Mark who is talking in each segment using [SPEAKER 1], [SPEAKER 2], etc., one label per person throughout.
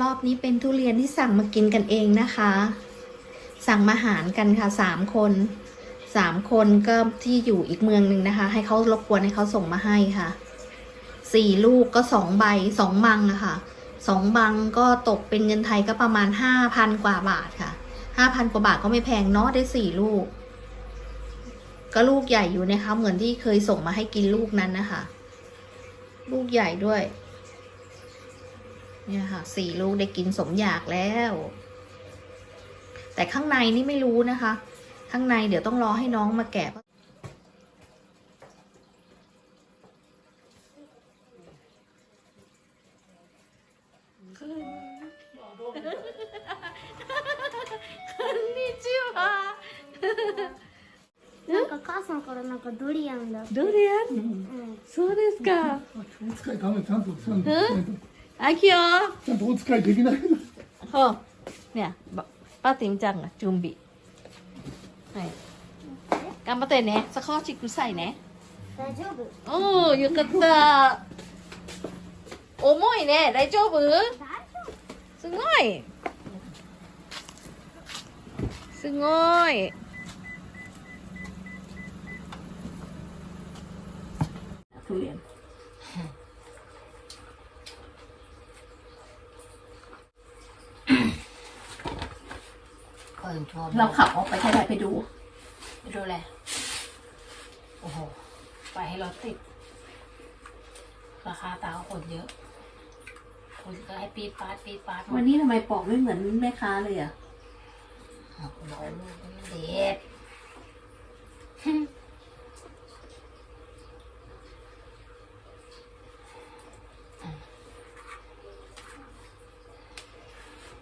[SPEAKER 1] รอบนี้เป็นทุเรียนที่สั่งมากินกันเองนะคะ สั่งมาหารกันค่ะสามคนสามคนก็ที่อยู่อีกเมืองหนึ่งนะคะ ให้เขารบกวนให้เขาส่งมาให้ค่ะสี่ลูกก็สองใบสองบังอะค่ะสองบังก็ตกเป็นเงินไทยก็ประมาณห้าพันกว่าบาทค่ะห้าพันกว่าบาทก็ไม่แพงเนาะได้สี่ลูก ก็ลูกใหญ่อยู่นะคะ เหมือนที่เคยส่งมาให้กินลูกนั้นนะคะ ลูกใหญ่ด้วย เนี่ยค่ะสี่ลูกได้กินสมอยากแล้ว แต่ข้างในนี่ไม่รู้นะคะ ข้างในเดี๋ยวต้องรอให้น้องมาแกะ こんにちは。
[SPEAKER 2] なんか母さんからなんかドリアンだって。
[SPEAKER 1] どれやんの
[SPEAKER 2] うん。
[SPEAKER 1] そうですか。
[SPEAKER 3] お使いダメちゃんとちゃんと
[SPEAKER 1] あきよ。
[SPEAKER 3] ちゃんとお使いできない
[SPEAKER 1] ほう。ねばป้าติ๋มจังอะจุมบิはい頑張ってね少しくさいね
[SPEAKER 2] 大丈夫。
[SPEAKER 1] おおよかった重いね大丈夫
[SPEAKER 2] 大丈
[SPEAKER 1] すごいすごいทุเรียน เราขับออกไปแค่ไหนไปดู
[SPEAKER 4] ไปดูแลโอ้โห ไปให้รถติด ราคาตาคนเยอะ คนก็ให้ปีดปาดปีดปาด
[SPEAKER 1] วันนี้ทำไมปอกไม่เหมือนแม่ค้าเลยอะ
[SPEAKER 4] บอกลูกมันเด็ด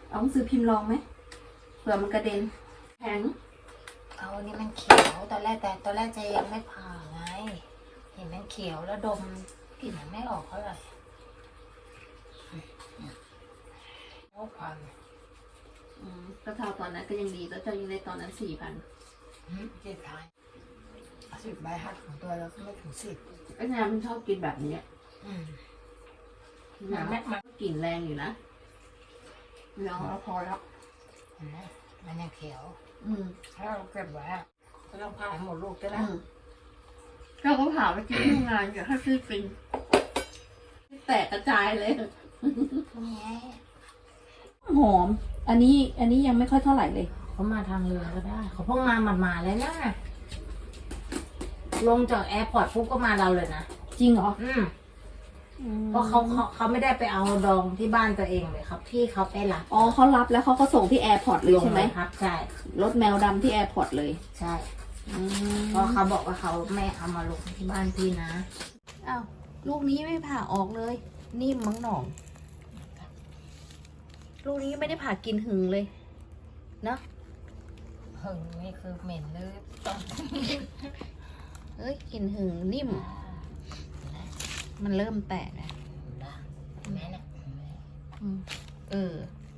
[SPEAKER 1] เอาหนังสือพิมพ์ลองไหมเผื่อมันกระเด็นแข็ง
[SPEAKER 4] เอาอันนี้มันเขียว ตอนแรกแต่ตอนแรกจะยังไม่ผ่าไง เห็นมันเขียวแล้วดมกลิ่นมันไม่ออกเท่าไหร่โอ้พัน
[SPEAKER 1] อืมก็เท่าตอนนั้นก็ยังดีแล้วเจ้ายังได้ตอนนั้นสี่พัน
[SPEAKER 4] เจ็ดท้ายสิบใบหักของตัวแล้วก็ไม่ถึงสิบ
[SPEAKER 1] ก็งานมันชอบกินแบบนี้
[SPEAKER 4] อืม
[SPEAKER 1] งาน
[SPEAKER 4] แม่มา
[SPEAKER 1] กลิ่นแรงอยู่นะลองเอาพอแล้ว
[SPEAKER 4] เห็นไหม มันยังเขียว
[SPEAKER 1] อืม
[SPEAKER 4] ถ้าเราเก็บไว้อะก็ต้องผ่าให้หมดลูกก็
[SPEAKER 1] อื
[SPEAKER 4] ได้
[SPEAKER 1] มเจ้าก็ผ่าไปกินที่งานอย่าให้ซื้อจริงแตกกระจายเลย
[SPEAKER 4] นี่ไง
[SPEAKER 1] หอม อันนี้ อันนี้ยังไม่ค่อยเท่าไหร่เลย
[SPEAKER 4] เขามาทางเรือก็ได้ เขาเพิ่งมาหมาดๆเลยนะลงจากแอร์พอร์ตปุ๊บก็มาเราเลยนะ
[SPEAKER 1] จริงเหรอ
[SPEAKER 4] อืม เพราะเขาเขาเขาไม่ได้ไปเอาดองที่บ้านตัวเองเลยครับ ที่เขาไปรับ
[SPEAKER 1] อ๋อเขารับแล้วเขาก็ส่งที่แอร์พอร์ตเลยใช่ไหม
[SPEAKER 4] ลงครับใช่
[SPEAKER 1] รถแมวดำที่แอร์พอร์ตเลย
[SPEAKER 4] ใช่
[SPEAKER 1] อืม
[SPEAKER 4] เพราะเขาบอกว่าเขาไม่เอามาลงที่บ้านพี่นะ
[SPEAKER 1] อ้าวลูกนี้ไม่ผ่าออกเลย นิ่มมั้งหนอง ลูกนี้ไม่ได้ผ่ากินหึงเลยเนาะ
[SPEAKER 4] หึงนี่คือเหม็นเลยต้อง
[SPEAKER 1] เอ้ยกินหึงนิ่ม มันเริ่มแตกอะ
[SPEAKER 4] แม่เนี่ย
[SPEAKER 1] อืมเออ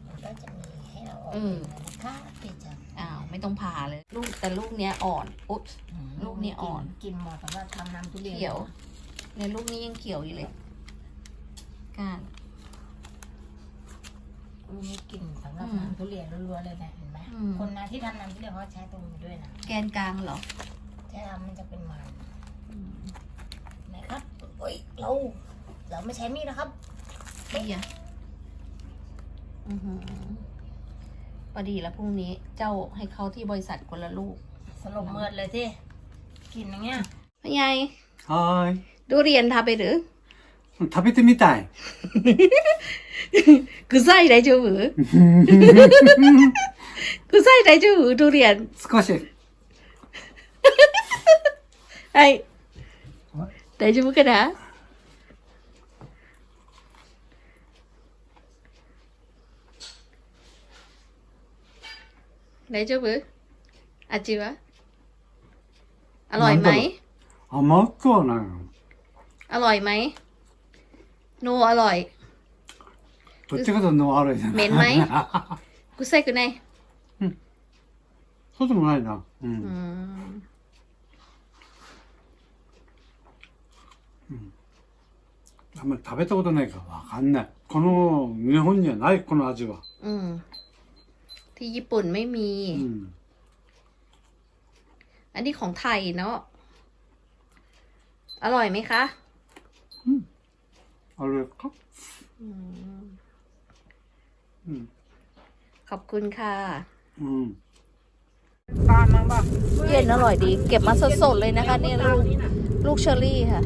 [SPEAKER 4] มันก็จะมีให้เราออก
[SPEAKER 1] เออ
[SPEAKER 4] นะคะพี่จัง
[SPEAKER 1] อ้าวไม่ต้องผ่าเลย ลูกแต่ลูกเนี้ยอ่อนอุ๊ยลูกนี่อ่อน
[SPEAKER 4] กินหมดแต่ว่าทำน้ำทุเรียน
[SPEAKER 1] เขียวในลูกนี้ยังเขียวอยู่เลยก้าน
[SPEAKER 4] ลูกนี้กินสำหรับ
[SPEAKER 1] อืม
[SPEAKER 4] น้ำทุเรียนล้วนๆเลยนะเห็นไหม
[SPEAKER 1] อืม
[SPEAKER 4] คนนะที่ทำน้ำทุเรียนเขาใช้ตรงนี้ด้วยนะ
[SPEAKER 1] แกนกลางเหรอ
[SPEAKER 4] ใช่ทำมันจะเป็นมันนะครับ เฮ้ยเรา เราไม่ใช้มีดนะครับ
[SPEAKER 1] ดีอ่ะอือหือพอดีแล้วพรุ่งนี้เจ้าให้เขาที่บริษัทคนละลูก
[SPEAKER 4] สลบเมือดเลยที่กินอย่างเงี้ย
[SPEAKER 1] พ่อใหญ่
[SPEAKER 3] はーい
[SPEAKER 1] ดูเรียนทาไปหรือ
[SPEAKER 3] 食べてみたい
[SPEAKER 1] คือไส้ได้จูบือคือไส้ได้จูบือดูเรียน
[SPEAKER 3] 少し
[SPEAKER 1] ไอ้ ได้จูบือกันนะได้จูบืออาจิวะอร่อยไหม
[SPEAKER 3] 甘くはないの
[SPEAKER 1] อร่อยไหมโนอร่อย
[SPEAKER 3] どっちかというとの悪いじゃない
[SPEAKER 1] เหม็นไหม กูใส่กูไหน
[SPEAKER 3] そうでもないなうん、 あんまり食べたことないからわかんない この日本にはないこの味は
[SPEAKER 1] อืม ที่ญี่ปุ่นไม่มี
[SPEAKER 3] うん
[SPEAKER 1] อันนี้ของไทยเนาะ อร่อยไหมคะ
[SPEAKER 3] あれか
[SPEAKER 1] อืม
[SPEAKER 3] うん
[SPEAKER 1] ขอบคุณค่ะ
[SPEAKER 3] うん
[SPEAKER 1] เย็นอร่อยดี เก็บมาสดๆเลยนะคะเนี่ยลูกลูกเชอรี่ค่ะ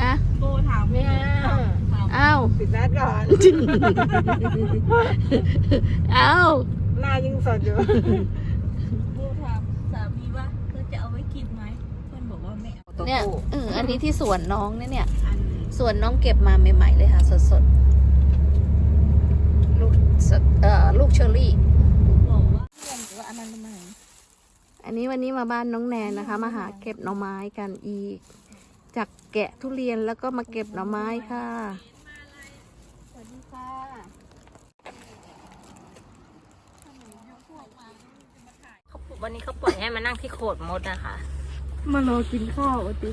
[SPEAKER 1] อะโบ
[SPEAKER 4] ถามไม่เอาถาม
[SPEAKER 1] อ้าว
[SPEAKER 4] ปิดนัดก่อน
[SPEAKER 1] อ้าว
[SPEAKER 4] หน้ายังสดอยู่
[SPEAKER 5] โบถามสามีว่าเธอจะเอาไว้กินไหมเพื่อนบอกว่าไม่เอา
[SPEAKER 1] เนี่ยเอออันนี้ที่สวนน้องเนี่ยเนี่ย
[SPEAKER 5] อัน
[SPEAKER 1] สวนน้องเก็บมาใหม่ๆเลยค่ะสดๆลูกสดเอ่อลูกเชอรี่
[SPEAKER 5] บอกว่าเพื่อนหรือว่าอันนั้นทำไม
[SPEAKER 1] อันนี้วันนี้มาบ้านน้องแนนนะคะ มาหาเก็บหน่อไม้กันอีก จากแกะทุเรียนแล้วก็มาเก็บหน่อไม้ค่ะ
[SPEAKER 5] สวัสดีค่ะ
[SPEAKER 4] วันนี้เขาปล่อยให้มานั่งที่โขดมดนะคะ
[SPEAKER 5] มารอกินข้าววันนี้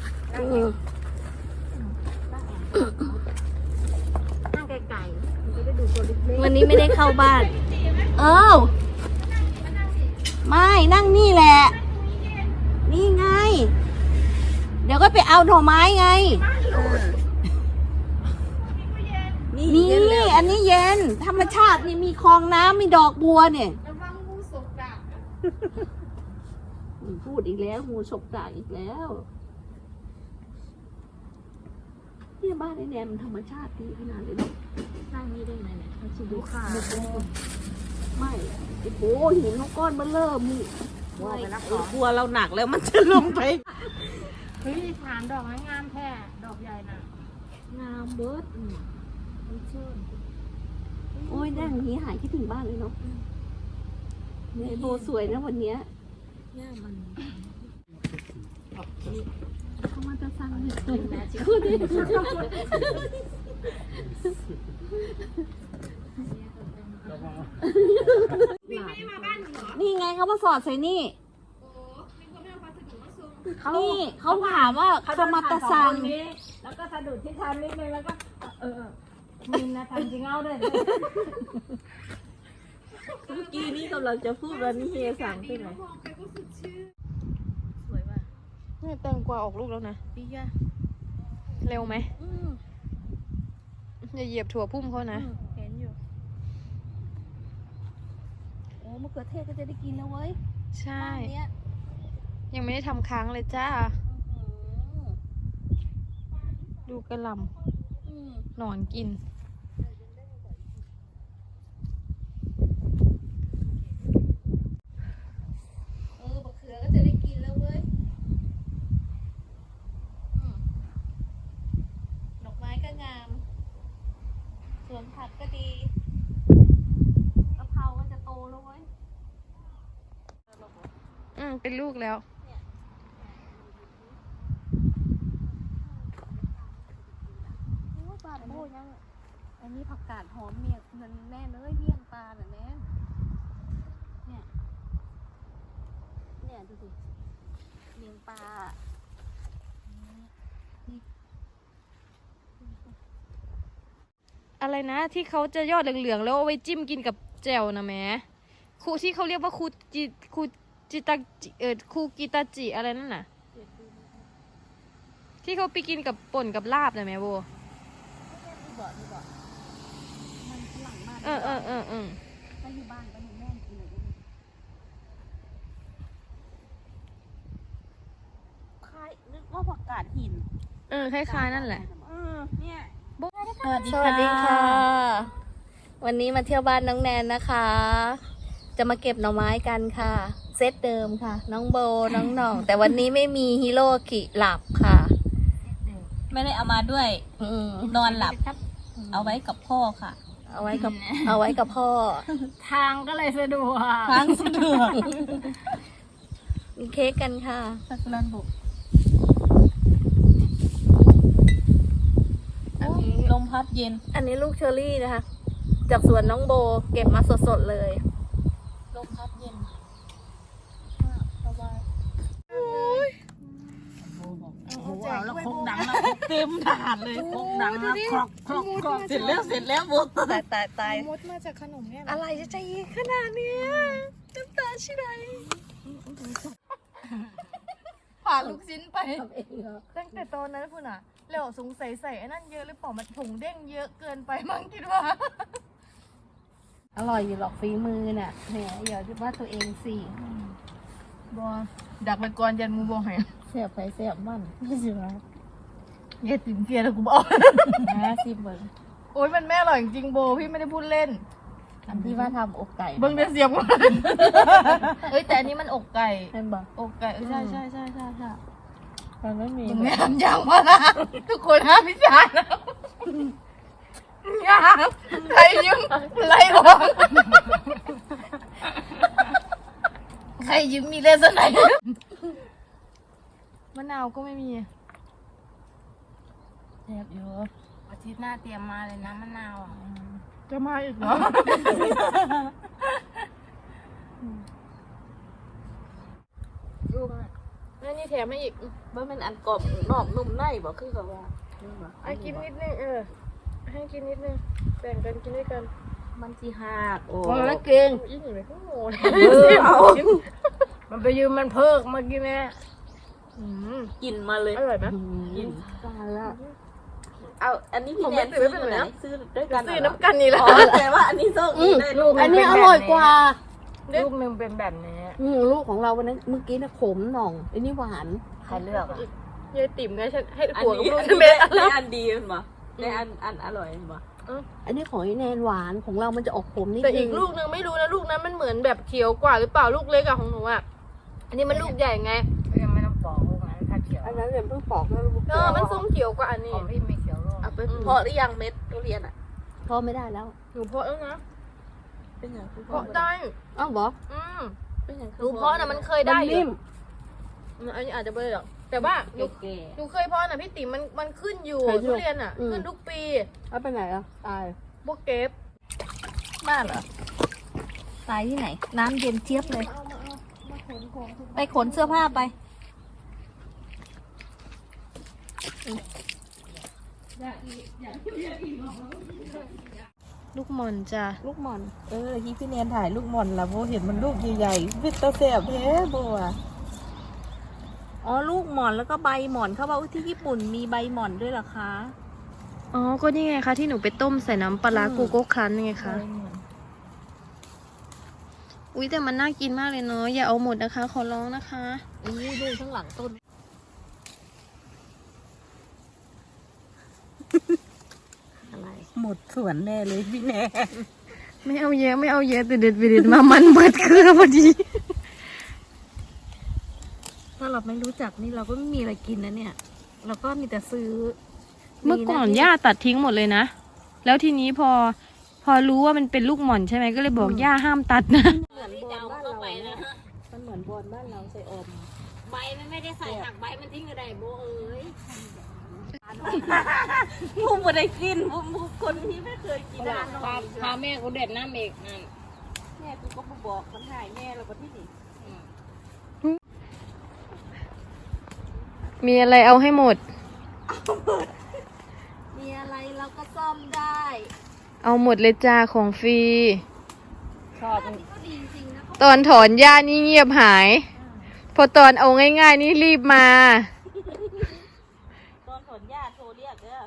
[SPEAKER 4] นั่งไกลๆจะได้ดูตัวเล็ก
[SPEAKER 1] วันนี้ไม่ได้เข้าบ้าน เออไม่นั่งนี่แหละ นี่ไง เดี๋ยวก็ไปเอาหน่อไม้ไง
[SPEAKER 5] นี่
[SPEAKER 1] นี่
[SPEAKER 5] เย็นแล้ว
[SPEAKER 1] อันนี้เย็น ธรรมชาตินี่มีคลองน้ำมีดอกบัวเนี่ยพูดอีกแล้วงูฉกดากอีกแล้วเนี่ยบ้านไอ้แนมมันธรรมชาติดีขนาดเลยเนาะ
[SPEAKER 5] ๆนั่งนี่ได้ไหมเนี่ยเขาชิดูค่ะ
[SPEAKER 1] ไม่ไอ้โป้หินเขาก้อนเบลเลอร์มี
[SPEAKER 5] ว่าไปรับข
[SPEAKER 1] ไอ้
[SPEAKER 5] อง
[SPEAKER 1] กลัวเราหนักแล้วมันจะลงไป
[SPEAKER 4] เฮ้ยฐานดอกไม้งามแท้ดอกใหญ่น่ะ
[SPEAKER 1] งามเบิร์ด
[SPEAKER 5] มันเชื่อ
[SPEAKER 1] โอ้ยนั่งอย่างนี้หายคิดถึงบ้านเลยเนาะเนี่ยไอ้โบสวยนะวันเนี้ย
[SPEAKER 5] เนี่ยมัน
[SPEAKER 1] เขามาจะสั่งเลยนี่ไงเขามาสอดใส่นี่ นี่เขาถามว่าเขามาตะสั่ง
[SPEAKER 4] แล้วก็สะดุดที่ทานนิดนึงแล้วก็ เออมินนะทำจริงเอาด้วย
[SPEAKER 5] เมื่อกี้นี่กำลังจะพูดว่านี่เฮียสั่งใช่ไหมสวยป่ะ
[SPEAKER 6] เนี่ยแตงกวาออกลูกแล้วนะ
[SPEAKER 5] ดีอะ
[SPEAKER 6] เร็วไหม
[SPEAKER 5] อืม
[SPEAKER 6] อย่าเหยียบถั่วพุ่มเขานะ
[SPEAKER 5] อืมเห็นอยู่ โอ้มะเขือเทศก็จะได้กินแล้วเว้ย
[SPEAKER 6] ใช่
[SPEAKER 5] บ้านเนี้ ย
[SPEAKER 6] ยังไม่ได้ทำค้างเลยจ้า
[SPEAKER 5] อื้อหือ
[SPEAKER 6] ดูกระหล
[SPEAKER 5] อืมำ
[SPEAKER 6] หนอนกิน
[SPEAKER 1] เออบักเขือก็จะได้กินแล้วเว้ยอืมดอกไม้ก็งาม สวนผักก็ดีกะเพราก็จะโตแล้วเว้ย
[SPEAKER 6] อืมเป็นลูกแล้ว
[SPEAKER 1] โอ้ยปลาโบยัง อันนี้ผักกาดหอมเมียงนั่นแน่เลยเมี่ยงปลาน่ะแน่เนี่ย เนี่ยดูสิเมียงปลา
[SPEAKER 6] อะไรนะที่เขาจะยอดเหลืองๆแล้วเอาไว้จิ้มกินกับแจ่วนะแม่ครูที่เขาเรียกว่าครูจิครูจิตาจิเออครูกิตาจิอะไรนั่นน่ะ ที่เขาไปกินกับป่นกับลาบนะแม่โบ เออเออเออเออ
[SPEAKER 5] ถ้าอยู่บ้านก็มีแม่กินเลยคล้ายนึกว่าผักกาดหิน
[SPEAKER 6] เออคล้ายๆนั่นแหละ
[SPEAKER 5] เออเนี่ย
[SPEAKER 1] สวัสดีค่ะ วันนี้มาเที่ยวบ้านน้องแนนนะคะ จะมาเก็บหน่อไม้กันค่ะ เซตเดิมค่ะ น้องโบ น้องหน่อง แต่วันนี้ไม่มีฮิโร่กิหลับค่ะ
[SPEAKER 5] ไม่ได้เอามาด้วย
[SPEAKER 1] อืม
[SPEAKER 5] นอนหลับ เอาไว้กับพ่อค่ะ
[SPEAKER 1] เอาไว้กับ เอาไว้กับพ่อ
[SPEAKER 4] ทางก็เลยสะดวก
[SPEAKER 5] ทางสะดวก
[SPEAKER 1] มีเค้กกันค่ะ
[SPEAKER 5] สักรันบุก
[SPEAKER 1] อันนี้
[SPEAKER 5] ลมพัดเย็น
[SPEAKER 1] อันนี้ลูกเชอรี่นะคะ จากสวนน้องโบเก็บมาสดๆเลย
[SPEAKER 5] ลมพัดเย็น ต็มถาดเลยครกดังนะครอกครอกครอกเสร็จแล้วเสร็จแล้วหมดตายตายตาย
[SPEAKER 6] มดมาจากขนมเนี่ยนะ
[SPEAKER 5] อะไรจะใจเย็นขนาดเนี้ยน้ำตาชิไหล
[SPEAKER 6] ผ่าลูกชิ้นไปตั้งแต่ตอนนั้นพุ่นอะแล้วสงสัยใส่ไอ้นั่นเยอะหรือเปล่ามันผงเด้งเยอะเกินไปมั้งคิดว่า
[SPEAKER 1] อร่อยอยู่หรอกฝีมือน่ะแหมอย่าว่าตัวเองสิ
[SPEAKER 6] บอดักไปก่อนยันมูบองให้
[SPEAKER 1] เสียบไปเสียบมันไม่ใช่ไหม
[SPEAKER 6] เย็ดติ๋มเฟียแล้วกูบอก
[SPEAKER 1] นะสิเบิ้ง
[SPEAKER 6] โอ๊ยมันแม่อร่อยจริงๆโบพี่ไม่ได้พูดเล่น
[SPEAKER 1] อันที่ว่าทำอกไก่
[SPEAKER 6] เบิ้งเดียวเสียบกูเอ้ยแต่อันนี้มันอกไก่
[SPEAKER 1] เป็นบ่
[SPEAKER 6] อกไก่เออใช่ใช่ใช่ใช่ใช่
[SPEAKER 1] มันไม่มี
[SPEAKER 6] มึงแม่ทำยังวะนะทุกคนห้ามพิจารณ์นะอย่าใครยืมไล่ออกใครยืมมีเลสไหนมะ นาวก็ไม่มี
[SPEAKER 1] แซ่บอยู่
[SPEAKER 4] อาทิตย์หน้าเตรียมมาเลยนะมะนาวอะ
[SPEAKER 6] จะมาอีกเหรอนั่นนี่แถมให้อีก
[SPEAKER 5] ว่ามันอันกรอบนอกนุ่มในบอกคือเขาว่า
[SPEAKER 6] อะกินนิดนึงเออ ให้กินนิดนึงแบ่งกันกินด้วยกัน
[SPEAKER 5] มันสิหักโอ้
[SPEAKER 6] พอแล้วเก่งอีนี่ไปข้างโง่
[SPEAKER 5] เอา
[SPEAKER 6] มันไปยืมมันเพิกมากินแม่ อืม
[SPEAKER 5] กินมาเลย
[SPEAKER 6] อร่อยไหม
[SPEAKER 5] กิน
[SPEAKER 1] ตายแล้ว
[SPEAKER 5] เอาอันนี้พี่
[SPEAKER 6] ผม
[SPEAKER 5] แน
[SPEAKER 6] ไม่
[SPEAKER 5] น
[SPEAKER 6] ซื้
[SPEAKER 5] ซื้
[SPEAKER 6] อ
[SPEAKER 5] อ
[SPEAKER 6] ไป
[SPEAKER 5] ไป
[SPEAKER 6] ไหน
[SPEAKER 5] ไหน
[SPEAKER 6] นะ
[SPEAKER 5] ซื้อด้วยกัน
[SPEAKER 6] ซื้อ
[SPEAKER 5] เหรอ
[SPEAKER 6] น้ำกันนี่แหละ
[SPEAKER 5] อ๋อแต่ว่าอันนี้โชคดีได้ลูก
[SPEAKER 1] อันนี้อร่อยกว่า
[SPEAKER 6] รูปหนึ่งเป็นแบบนี้
[SPEAKER 1] อืมลูกของเราวันนั้นเมื่อกี้น่ะขมหน่องอันนี้หวาน
[SPEAKER 4] ใครเลือกอะ
[SPEAKER 6] ยายติ๋มไงฉันให้
[SPEAKER 5] อัน
[SPEAKER 6] หัวกับ
[SPEAKER 5] นี้
[SPEAKER 6] ลูก
[SPEAKER 5] อัน
[SPEAKER 6] ที่
[SPEAKER 5] นี้
[SPEAKER 6] เม็ด
[SPEAKER 5] ได้อันดีมันบ่ได้อันอันอร่อยมันบ่
[SPEAKER 1] อันนี้ของไอ้แนนหวานของเรามันจะออกขมนิด
[SPEAKER 6] แต่
[SPEAKER 1] นึ
[SPEAKER 6] อีก
[SPEAKER 1] ง
[SPEAKER 6] ลูกนึงไม่รู้นะลูกนั้นมันเหมือนแบบเขียวกว่าหรือเปล่าลูกเล็กอะของหนูอะอันนี้มันลูกใหญ่ไง
[SPEAKER 4] นั้นถ้าเขียว
[SPEAKER 1] อันนั้นเดี๋ยวเพิ่งปอกแล้วลูก
[SPEAKER 6] เออมันส้มเขียวกว่าอัน
[SPEAKER 4] ข
[SPEAKER 6] นี้
[SPEAKER 4] องพี่ไม่เขียวลูก
[SPEAKER 5] เอาไปเพาะหรือยังเม็ดทุเรียนอะ
[SPEAKER 1] พอไม่ได้แล้ว
[SPEAKER 6] หนูเพาะแล้วนะ
[SPEAKER 5] เป็นอย่างคือ
[SPEAKER 6] เพาะได้
[SPEAKER 1] อ้าวบอก
[SPEAKER 6] อืม
[SPEAKER 5] เป็นอย่าง
[SPEAKER 6] หนูเพาะนะมันเคยได้
[SPEAKER 1] มัน
[SPEAKER 6] อยู่
[SPEAKER 1] นิ่ม
[SPEAKER 6] อืมอันนี้อาจจะไม่ได้หรอกแต่ว่าหนู
[SPEAKER 5] เก๋
[SPEAKER 6] หนูเคยเพาะนะพี่ติ๋มมันมันขึ้นอยู่
[SPEAKER 1] เคยอยู่
[SPEAKER 6] ทุเรียนอะ
[SPEAKER 1] อืม
[SPEAKER 6] ขึ้นทุกปี
[SPEAKER 1] เอาไปไหนอะตาย
[SPEAKER 6] พวกเก็บบ้านเหรอ
[SPEAKER 5] ตายที่ไหน น้ำเย็นเจี๊ยบเลย ไปขนเสื้อผ้าไป
[SPEAKER 6] ลูกหม่อนจ้ะ
[SPEAKER 5] ลูกหมอน เออที่พี่แนนถ่ายลูกหมอนละโบเห็นมันลูกใหญ่ๆเป็นตาแสบแท้โบอะอ๋อลูกหมอนแล้วก็ใบหมอนเขาบอกว่าที่ญี่ปุ่นมีใบหมอนด้วยเหรอคะ
[SPEAKER 6] อ๋อ ก็นี่ไงคะที่หนูไปต้มใส่น้ำปลาร้า
[SPEAKER 5] อืม
[SPEAKER 6] กูโก้คันไงคะ
[SPEAKER 5] ใบหมอน
[SPEAKER 6] อุ้ยแต่มันน่ากินมากเลยเนาะอย่าเอาหมดนะคะ ขอร้องนะคะ
[SPEAKER 1] นี่ดูข้างหลังต้น
[SPEAKER 5] อะไร หมดสวนแน่เลยพี่แนน
[SPEAKER 6] ไม่เอาเยอะไม่เอาเยอะแต่เด็ดไปเด็ดมามันเบิดเครือพอดี
[SPEAKER 5] ถ้าเราไม่รู้จักนี่เราก็ไม่มีอะไรกินนะเนี่ย เราก็มีแต่ซื้อ
[SPEAKER 6] เมื่อก่อน
[SPEAKER 5] มีะ
[SPEAKER 6] ย่าตัดทิ้งหมดเลยนะ แล้วทีนี้พอพอรู้ว่ามันเป็นลูกหม่อนใช่ไหมก็เลยบอกย่าห้ามตัดนะ
[SPEAKER 5] เหมือนบอลบ้านเรานะมันเหมือนบอลบ้านเราใส่อม
[SPEAKER 4] ใบมันไม่ได้ใส่หักใบมันทิ้งกระไดโบเอ้ย
[SPEAKER 5] มูไม่ได้กินมูมูคนที่ไม่เคยกินอะ
[SPEAKER 4] พาพาแม่กูเด็ดน้ำเอกนั่น
[SPEAKER 5] แม่กูก็มาบอกมันหายแม่เราก็ที่นี่
[SPEAKER 6] มีอะไรเอาให้หมด
[SPEAKER 5] มีอะไรเราก็ซ่อมได้
[SPEAKER 6] เอาหมดเลยจ้าของฟรี
[SPEAKER 5] ชอบ
[SPEAKER 6] ตอนถอนหญ้านี่เงียบหาย พอตอนเอาง่ายๆนี่รีบมา
[SPEAKER 5] ตอนถอนหญ้าโทรเรียกเด้อ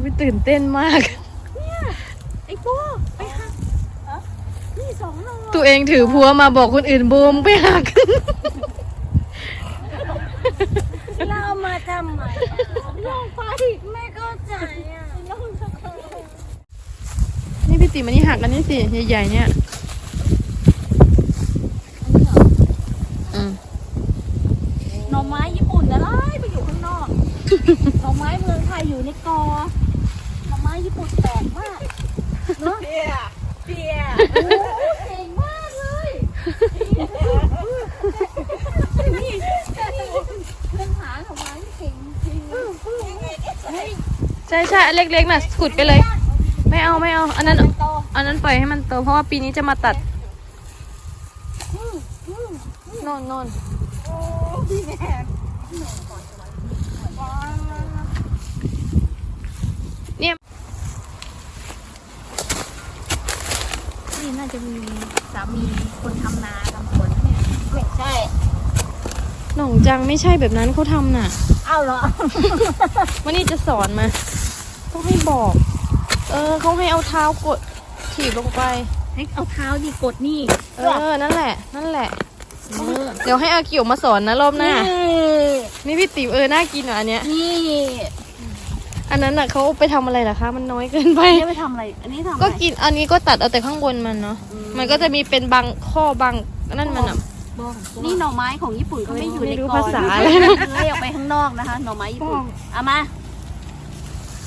[SPEAKER 6] ไม่ตื่นเต้นมาก
[SPEAKER 5] ไอ้โบไปหักนี่สองโล
[SPEAKER 6] ตัวเองถือพัวมาบอกคนอื่นบูมไปหัก
[SPEAKER 5] เรามาทำไมลงไปไม่เข้าใจอะลงทำไม
[SPEAKER 6] นี่พี่ติ๋มอันนี้หักอันนี้สิใหญ่ๆเนี่ยอืม
[SPEAKER 5] หน่อไม้ญี่ปุ่นอะไรไป ในกอหน่อไม้ญี่ปุ่นแปลกมากเนาะเปียเปียโอ้เก่งมากเลยนี่เรื่องหาหน่อไม้เก่งจริง
[SPEAKER 6] ใช่ใช่เล็กๆน่ะขุดไปเลย ไม่เอาไม่เอาอันนั้นอันนั้นปล่อยให้มันโตเพราะว่าปีนี้จะมาตัดนอนนอน
[SPEAKER 5] พี่แม่
[SPEAKER 1] นี่น่าจะมีสามีคนทำนาทำสวนเนี่ย
[SPEAKER 5] ใช่
[SPEAKER 6] หน่องจังไม่ใช่แบบนั้นเขาทำน่ะ
[SPEAKER 5] เอาเหรอ
[SPEAKER 6] วันนี้จะสอนมาต้องให้บอก เออเขาให้เอาเท้ากดถีบลงไป
[SPEAKER 5] ให้เอาเท้านี่กดนี่
[SPEAKER 6] เออ นั่นแหละ นั่นแหละเดี๋ยวให้อากิวมาสอนนะรอบหน้า นี่พี่ติ๋วเออน่ากินอะอันเนี้ย
[SPEAKER 5] นี่
[SPEAKER 6] อันนั้นอะเขาไปทำอะไรล่ะคะ มันน้อยเกินไป
[SPEAKER 5] นี่ไปทำอะไร อันนี้ทำอะไร
[SPEAKER 6] ก็กินอันนี้ก็ตัดเอาแต่ข้างบนมันเนาะ มันก็จะมีเป็นบางข้อบางนั่นมันอะ
[SPEAKER 5] นี่หน่อไม้ของญี่ปุ่นเขาไม่อยู่ใน
[SPEAKER 6] ไม่รู้
[SPEAKER 5] กอ
[SPEAKER 6] ภาษา
[SPEAKER 5] นะ
[SPEAKER 6] อะไรนะ
[SPEAKER 5] เล่ออกไปข้างนอกนะคะ หน่อไม้ญี่ปุ่นเอามา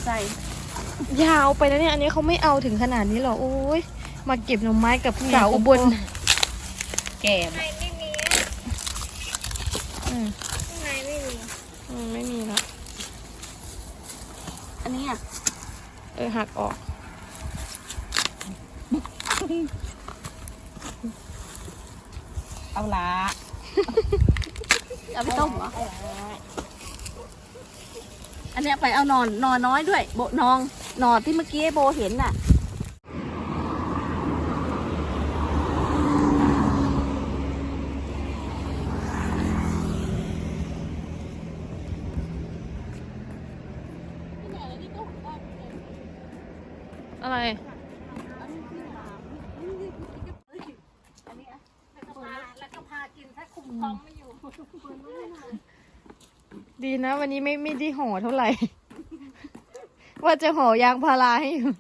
[SPEAKER 5] ใส่
[SPEAKER 6] ยาวไปนะเนี่ย อันนี้เขาไม่เอาถึงขนาดนี้หรอกโอ้ย มาเก็บหน่อไม้กับสาวอุบล
[SPEAKER 5] แก่ม
[SPEAKER 6] อืม
[SPEAKER 2] ข้างในไม่มี
[SPEAKER 6] อืมไม่มีละ
[SPEAKER 5] อันนี้อะ
[SPEAKER 6] เออหักออก
[SPEAKER 5] เอาละเอาไปต้มเหรอ อันเนี้ยไปเอานอนนอนน้อยด้วย โบนองนอนที่เมื่อกี้โบเห็นน่ะ
[SPEAKER 6] อะไร
[SPEAKER 5] แล้วก็พากินถ้าคุมท้องไม่อยู่
[SPEAKER 6] ดี นะ วันนี้ไม่ไม่ได้ห่อเท่าไหร่ ว่าจะห่อยางพาราให้อยู่